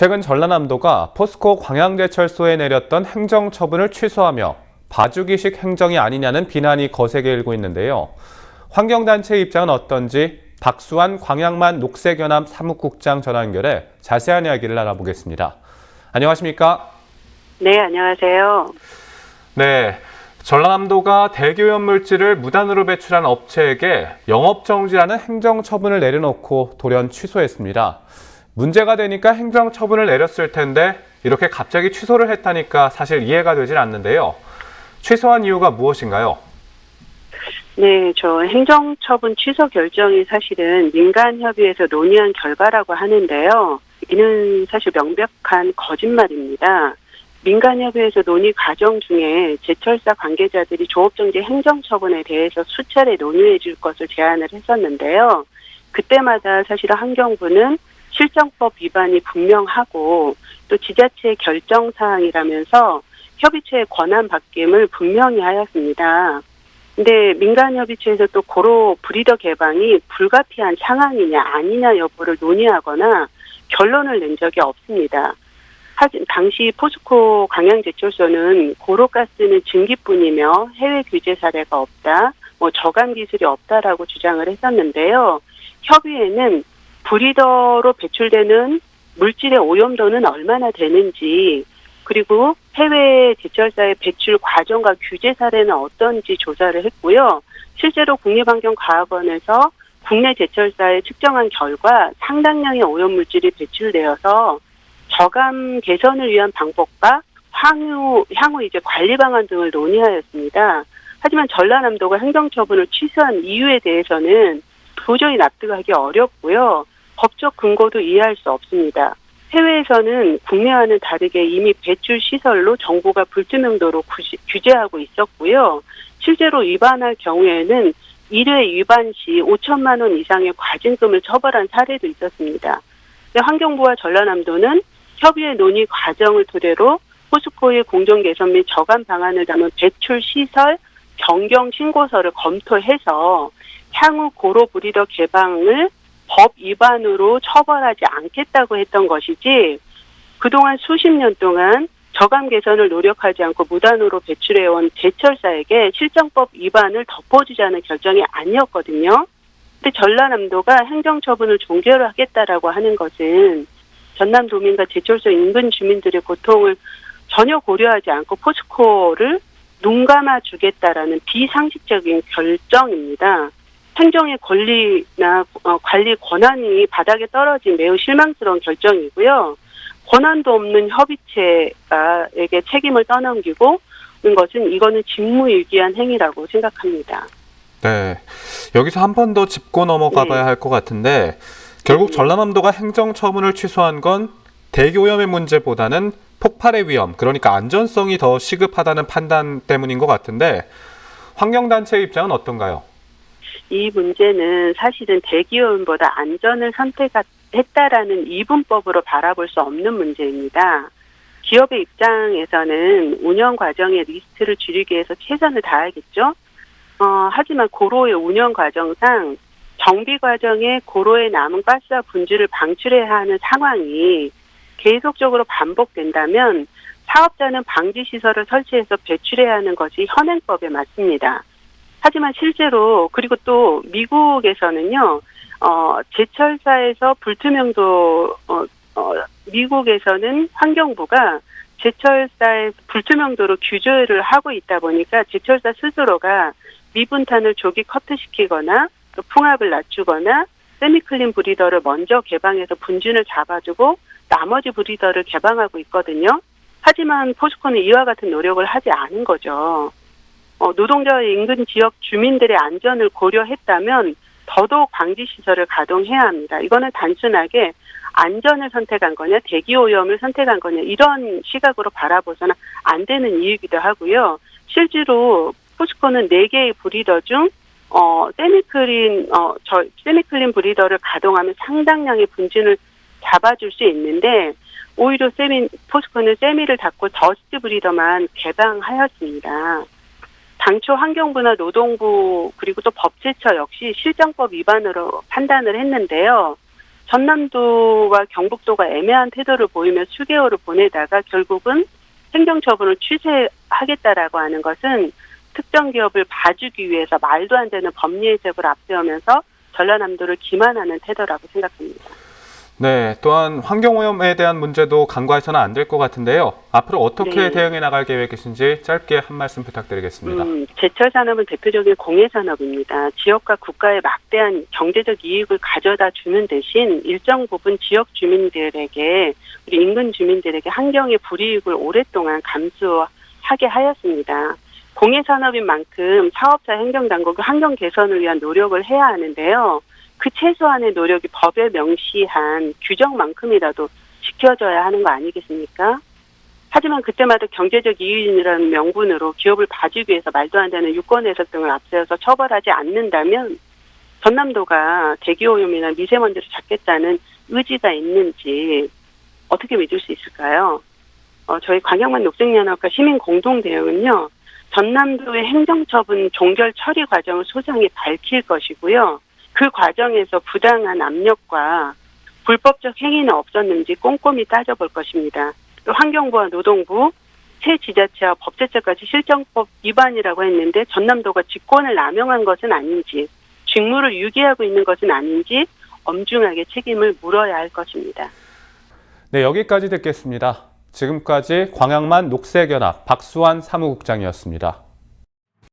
최근 전라남도가 포스코 광양제철소에 내렸던 행정처분을 취소하며 봐주기식 행정이 아니냐는 비난이 거세게 일고 있는데요. 환경단체 입장은 어떤지 박수환 광양만 녹색연합 사무국장 연결해 자세한 이야기를 알아보겠습니다. 안녕하십니까? 네, 안녕하세요. 네. 전라남도가 대기오염 물질을 무단으로 배출한 업체에게 영업정지라는 행정처분을 내려놓고 돌연 취소했습니다. 문제가 되니까 행정 처분을 내렸을 텐데 이렇게 갑자기 취소를 했다니까 사실 이해가 되질 않는데요. 취소한 이유가 무엇인가요? 네, 저 행정처분 취소 결정이 사실은 민간협의회에서 논의한 결과라고 하는데요. 이는 사실 명백한 거짓말입니다. 민간협의회에서 논의 과정 중에 제철사 관계자들이 조업정지 행정처분에 대해서 수차례 논의해 줄 것을 제안을 했었는데요. 그때마다 사실은 환경부는 실정법 위반이 분명하고 또 지자체의 결정 사항이라면서 협의체의 권한 바뀜을 분명히 하였습니다. 근데 민간협의체에서 또 고로 브리더 개방이 불가피한 상황이냐 아니냐 여부를 논의하거나 결론을 낸 적이 없습니다. 하지만 당시 포스코 광양제철소는 고로가스는 증기뿐이며 해외 규제 사례가 없다, 뭐 저감 기술이 없다라고 주장을 했었는데요. 협의회는 브리더로 배출되는 물질의 오염도는 얼마나 되는지 그리고 해외 제철사의 배출 과정과 규제 사례는 어떤지 조사를 했고요. 실제로 국립환경과학원에서 국내 제철사에 측정한 결과 상당량의 오염물질이 배출되어서 저감 개선을 위한 방법과 향후, 향후 이제 관리 방안 등을 논의하였습니다. 하지만 전라남도가 행정처분을 취소한 이유에 대해서는 도저히 납득하기 어렵고요. 법적 근거도 이해할 수 없습니다. 해외에서는 국내와는 다르게 이미 배출 시설로 정보가 불투명도로 구시, 규제하고 있었고요. 실제로 위반할 경우에는 1회 위반 시 5천만 원 이상의 과징금을 처벌한 사례도 있었습니다. 환경부와 전라남도는 협의회 논의 과정을 토대로 포스코의 공정 개선 및 저감 방안을 담은 배출 시설 변경 신고서를 검토해서 향후 고로 브리더 개방을 법 위반으로 처벌하지 않겠다고 했던 것이지 그동안 수십 년 동안 저감 개선을 노력하지 않고 무단으로 배출해온 제철사에게 실정법 위반을 덮어주자는 결정이 아니었거든요. 근데 전라남도가 행정처분을 종결을 하겠다라고 하는 것은 전남도민과 제철소 인근 주민들의 고통을 전혀 고려하지 않고 포스코를 눈 감아 주겠다라는 비상식적인 결정입니다. 행정의 권리나 어, 관리 권한이 바닥에 떨어진 매우 실망스러운 결정이고요. 권한도 없는 협의체에게 책임을 떠넘기고 있는 것은 이거는 직무유기한 행위라고 생각합니다. 네. 여기서 한 번 더 짚고 넘어가 봐야 할것 같은데 결국 전라남도가 행정처분을 취소한 건 대기오염의 문제보다는 폭발의 위험, 그러니까 안전성이 더 시급하다는 판단 때문인 것 같은데 환경단체 입장은 어떤가요? 이 문제는 사실은 대기오염보다 안전을 선택했다라는 이분법으로 바라볼 수 없는 문제입니다. 기업의 입장에서는 운영 과정의 리스트를 줄이기 위해서 최선을 다하겠죠. 어, 하지만 고로의 운영 과정상 정비 과정에 고로에 남은 가스와 분주를 방출해야 하는 상황이 계속적으로 반복된다면 사업자는 방지 시설을 설치해서 배출해야 하는 것이 현행법에 맞습니다. 하지만 실제로 그리고 또 미국에서는요, 어, 제철사에서 불투명도 어, 어, 미국에서는 환경부가 제철사의 불투명도로 규제를 하고 있다 보니까 제철사 스스로가 미분탄을 조기 커트시키거나 또 풍압을 낮추거나 세미클린 브리더를 먼저 개방해서 분진을 잡아주고 나머지 브리더를 개방하고 있거든요. 하지만 포스코는 이와 같은 노력을 하지 않은 거죠. 어, 노동자와 인근 지역 주민들의 안전을 고려했다면 더더욱 방지 시설을 가동해야 합니다. 이거는 단순하게 안전을 선택한 거냐, 대기 오염을 선택한 거냐 이런 시각으로 바라보서는 안 되는 이유이기도 하고요. 실제로 포스코는 4개의 브리더 중 어, 세미클린, 어, 저, 세미클린 브리더를 가동하면 상당량의 분진을 잡아줄 수 있는데, 오히려 세미, 포스코는 세미를 닫고 더스트 브리더만 개방하였습니다. 당초 환경부나 노동부, 그리고 또 법제처 역시 실정법 위반으로 판단을 했는데요. 전남도와 경북도가 애매한 태도를 보이며 수개월을 보내다가 결국은 행정처분을 취소하겠다라고 하는 것은 특정 기업을 봐주기 위해서 말도 안 되는 법리 해석을 앞세우면서 전라남도를 기만하는 태도라고 생각합니다. 네, 또한 환경오염에 대한 문제도 간과해서는 안 될 것 같은데요. 앞으로 어떻게 네. 대응해 나갈 계획이신지 짧게 한 말씀 부탁드리겠습니다. 음, 제철 산업은 대표적인 공예 산업입니다. 지역과 국가의 막대한 경제적 이익을 가져다 주는 대신 일정 부분 지역 주민들에게 우리 인근 주민들에게 환경의 불이익을 오랫동안 감수하게 하였습니다. 공예 산업인 만큼 사업자 행정 당국이 환경 개선을 위한 노력을 해야 하는데요. 그 최소한의 노력이 법에 명시한 규정만큼이라도 지켜져야 하는 거 아니겠습니까? 하지만 그때마다 경제적 이윤이라는 명분으로 기업을 봐주기 위해서 말도 안 되는 유권 해석 등을 앞세워서 처벌하지 않는다면 전남도가 대기오염이나 미세먼지를 잡겠다는 의지가 있는지 어떻게 믿을 수 있을까요? 어, 저희 광양만 녹색연합과 시민 공동 대응은요. 전남도의 행정처분 종결 처리 과정을 소상히 밝힐 것이고요. 그 과정에서 부당한 압력과 불법적 행위는 없었는지 꼼꼼히 따져볼 것입니다. 또 환경부와 노동부, 새 지자체와 법제처까지 실정법 위반이라고 했는데 전남도가 직권을 남용한 것은 아닌지, 직무를 유기하고 있는 것은 아닌지 엄중하게 책임을 물어야 할 것입니다. 네, 여기까지 듣겠습니다. 지금까지 광양만 녹색연합 박수환 사무국장이었습니다.